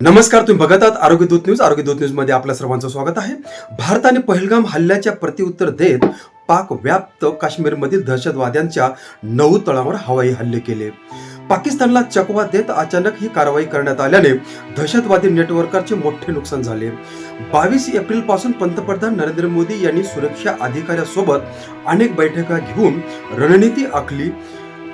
नमस्कार तुम्ही बघत आहात आरोग्य दूत न्यूज. आरोग्य दूत न्यूजमध्ये आपल्या सर्वांचं स्वागत आहे. भारताने पहलगाम हल्ल्याच्या प्रत्युत्तर देत पाक व्याप्त काश्मीरमधील दहशतवाद्यांच्या नऊ तळावर हवाई हल्ले केले. पाकिस्तानला चकवा देत अचानक ही कारवाई करण्यात आल्याने दहशतवादी नेटवर्कचे मोठे नुकसान झाले. बावीस एप्रिलपासून पंतप्रधान नरेंद्र मोदी यांनी सुरक्षा अधिकाऱ्यासोबत अनेक बैठका घेऊन रणनीती आखली.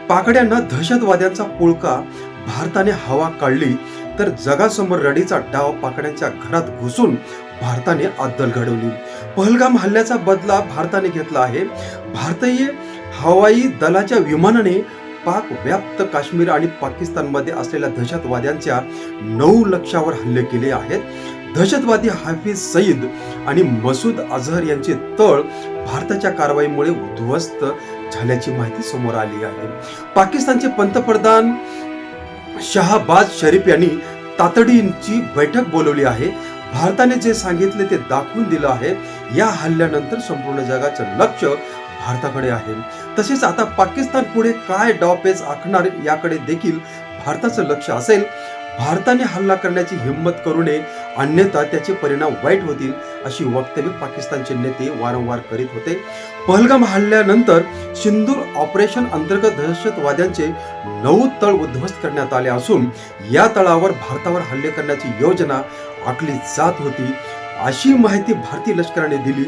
पाकड्यांना दहशतवाद्यांचा पुळका भारताने हवा काढली तर जगासमोर रडीचा डाव पाकड्यांच्या घरात घुसून भारताने अद्दल घडवली. पहलगाम हल्ल्याचा बदला भारताने घेतला आहे. भारतीय हवाई दलाच्या विमानाने पाक व्याप्त काश्मीर आणि पाकिस्तानमध्ये असलेल्या दहशतवाद्यांच्या नऊ लक्षावर हल्ले केले आहेत. दहशतवादी हाफिज सईद आणि मसूद अझहर यांचे तळ भारताच्या कारवाईमुळे उद्ध्वस्त झाल्याची माहिती समोर आली आहे. पाकिस्तानचे पंतप्रधान शहाबाज शरीफ यांनी तातडीची बैठक बोलवली आहे. भारताने जे सांगितले ते दाखवून दिलं आहे. या हल्ल्यानंतर संपूर्ण जगाचं लक्ष भारताकडे आहे. तसेच आता पाकिस्तान पुढे काय डॉपेज आखणार याकडे देखील भारताचं लक्ष असेल. भारताने हल्ला करण्याची हिंमत करू नये. अन्यथा त्याचे परिणाम वाईट होतील अशी वक्तव्य पाकिस्तानचे नेते वारंवार करीत होते. पहलगाम हल्ल्यानंतर सिंदूर ऑपरेशन अंतर्गत दहशतवाद्यांचे नऊ तळ उद्ध्वस्त करण्यात आले असून या तळावर भारतावर हल्ले करण्याची योजना आखली जात होती. अशी माहिती भारतीय लष्कराने दिली.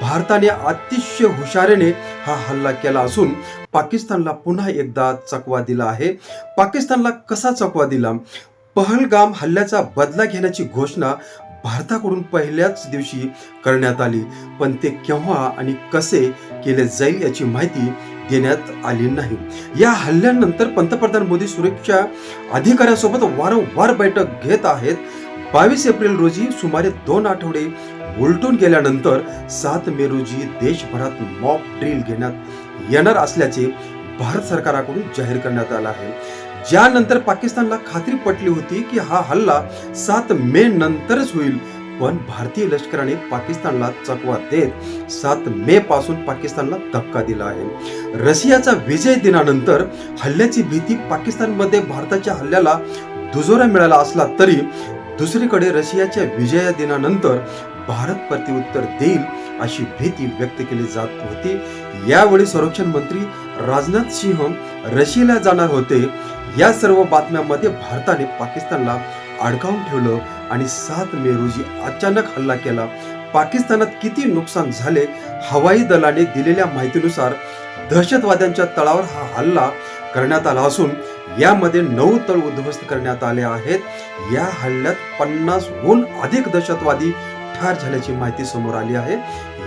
भारताने अतिशय हुशारीने हा हल्ला केला असून पाकिस्तानला पुन्हा एकदा चकवा दिला आहे. पाकिस्तानला कसा चकवा दिला? पहलगाम हल्ल्याचा बदला घेण्याची घोषणा भारताकडून पहिल्याच दिवशी करण्यात आली. पण ते केव्हा आणि कसे केले जाईल याची माहिती देण्यात आली नाही. या हल्ल्यानंतर पंतप्रधान मोदी सुरक्षा अधिकाऱ्यासोबत वारंवार बैठक घेत आहेत. बावीस एप्रिल रोजी सुमारे दोन आठवडे उलटून गेल्यानंतर सात मे रोजी देशभरात मॉक ड्रिल घेण्यात येणार असल्याचे भारत सरकाराकडून जाहीर करण्यात आला आहे. ज्यानंतर पाकिस्तानला खात्री पटली होती की हा हल्ला सात मे नंतरच होईल. पण भारतीय लष्कराने पाकिस्तानला चकवा देत सात मे पासून पाकिस्तानला धक्का दिला आहे. रशियाचा विजय दिनानंतर हल्ल्याची भीती पाकिस्तानमध्ये भारताच्या हल्ल्याला दुजोरा मिळाला असला तरी दुसरीकडे रशियाच्या विजया दिनानंतर भारत प्रतिउत्तर देईल अशी भीती व्यक्त केली जात होती. यावेळी संरक्षण मंत्री राजनाथ सिंह रशियाला जाणार होते. या सर्व बातम्यांमध्ये भारताने पाकिस्तानला अडकावून ठेवलं आणि सात मे रोजी अचानक हल्ला केला. पाकिस्तानात किती नुकसान झाले हवाई दलाने दिलेल्या माहितीनुसार दहशतवाद्यांच्या तळावर हा हल्ला करण्यात आला असून यामध्ये नऊ तळ उद्ध्वस्त करण्यात आले आहेत. या हल्ल्यात पन्नासहून अधिक दहशतवादी ठार झाल्याची माहिती समोर आली आहे.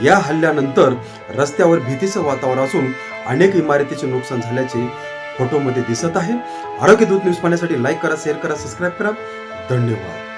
या हल्ल्यानंतर रस्त्यावर भीतीचं वातावरण असून अनेक इमारतीचे नुकसान झाल्याचे फोटोमध्ये दिसत आहे. आरोग्य दूत न्यूज पाहण्यासाठी लाईक करा शेअर करा सबस्क्राईब करा. धन्यवाद.